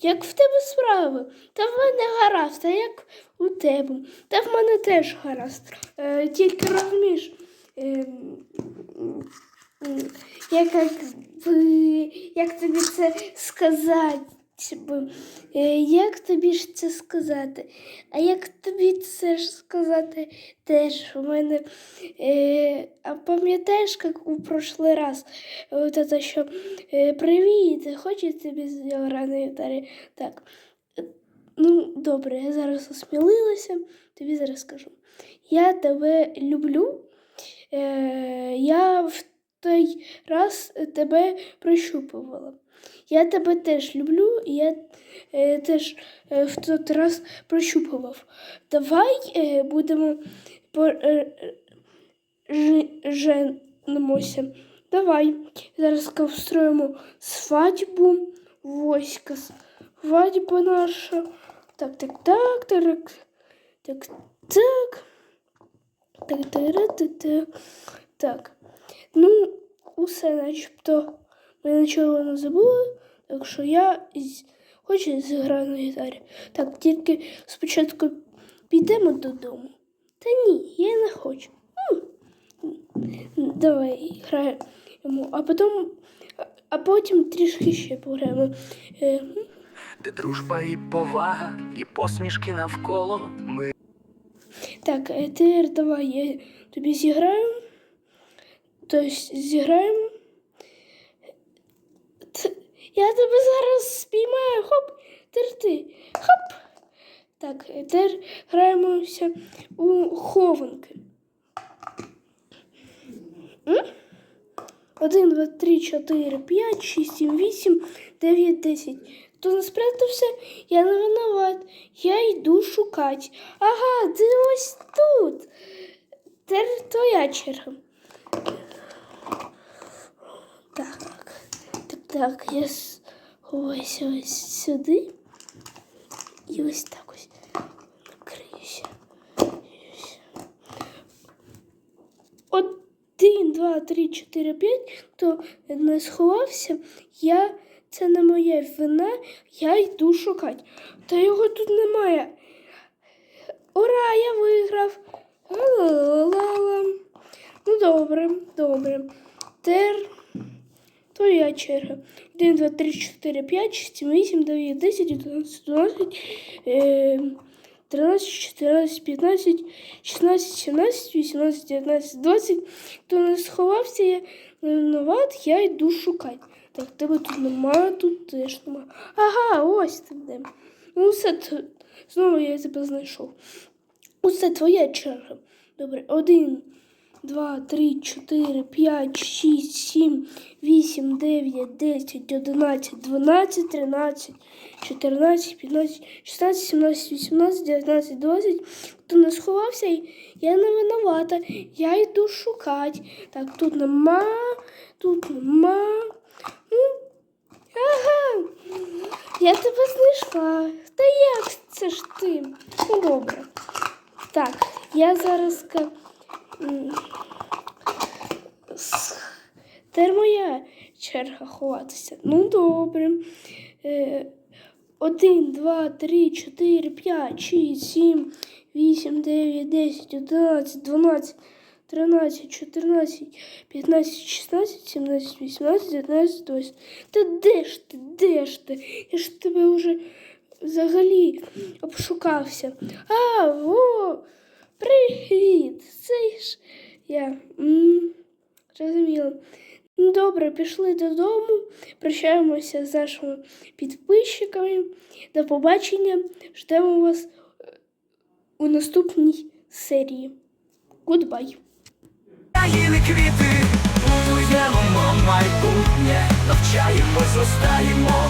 як в тебе справи? Та в мене гаразд, а як у тебе? Та в мене теж гаразд. Е, тільки розумієш, е, як, як, як тобі це сказати? Е, як тобі ж це сказати? А як тобі це ж сказати теж у мене. Е, а пам'ятаєш, як у прошлий раз, от це, що е, привіт, хочу тобі гітарі? Так. Е, Ну, добре, я зараз осмілилася, тобі зараз скажу. Я тебе люблю. Е, я в той раз тебе прощупувала. Я тебе теж люблю, і я е, теж е, в той раз прощупував. Давай е, будемо по, е. Давай. Зараз встроїмо свадьбу. Воська свадьба наша. Так, так, так, так, так, так. Так, так, так, так. Так. Ну, усе начебто ми нічого не забули, так що я хочу зіграти на гітарі. Так, тільки спочатку підемо додому. Та ні, я не хочу. Давай граємо, а потім, а- потім трішки ще пограємо. Е. Де дружба і повага, і посмішки навколо. Ми Так, е, тепер давай я тобі зіграю. Тобто зіграємо. Я тебе зараз спіймаю. Хоп, тепер ти. Хоп. Так, тепер граємося у хованки. Один, два, три, чотири, п'ять, шість, сім, вісім, дев'ять, десять. Хто не спрятався, я не винуват. Я йду шукати. Ага, ти ось тут. Тепер твоя черга. Так, так, я сховаюся ось сюди. І ось так ось накриюся. Один, два, три, чотири, п'ять. Хто не сховався, я це не моя вина, я йду шукати. Та його тут немає. Ура, я виграв. Ла-ла-ла-ла. Ну добре, добре. Тепер твоя черга. 1, 2, 3, 4, 5, 6, 7, 8, 9, 10, 11, 12, е, 13, 14, 15, 16, 17, 18, 19, 20. Хто не сховався, я не винуват, я йду шукати. Так, тебе тут немає, тут теж немає. Ага, ось ти де. Ну, все, т- знову я тебе знайшов. Усе твоя черга. Добре, один, два, три, чотири, п'ять, шість, сім, вісім, дев'ять, десять, одинадцять, дванадцять, тринадцять, чотирнадцять, п'ятнадцять, шістнадцять, сімнадцять, вісімнадцять, дев'ятнадцять, двадцять. Хто не сховався, я не винувата. Я йду шукати. Так, тут нема, тут нема. Ну, ага. Я тебе знайшла. Та як це ж ти? Ну, добре. Так, я зараз. Тепер моя черга ховатися. Ну, добре. Е, Один, два, три, чотири, п'ять, шість, сім, вісім, дев'ять, десять, одинадцять, дванадцять, тринадцять, чотирнадцять, п'ятнадцять, шістнадцять, сімнадцять, вісімнадцять, дев'ятнадцять, двадцять. Та де ж ти? Де ж ти? Я ж тебе вже взагалі обшукався. А, во! Привіт! Це ж я. М, Зрозуміло. Ну, добре, пішли додому. Прощаємося з нашими підписчиками. До побачення. Ждемо вас е, у наступній серії. Країни квіти, будуємо майбутнє, навчаємо, зростаємо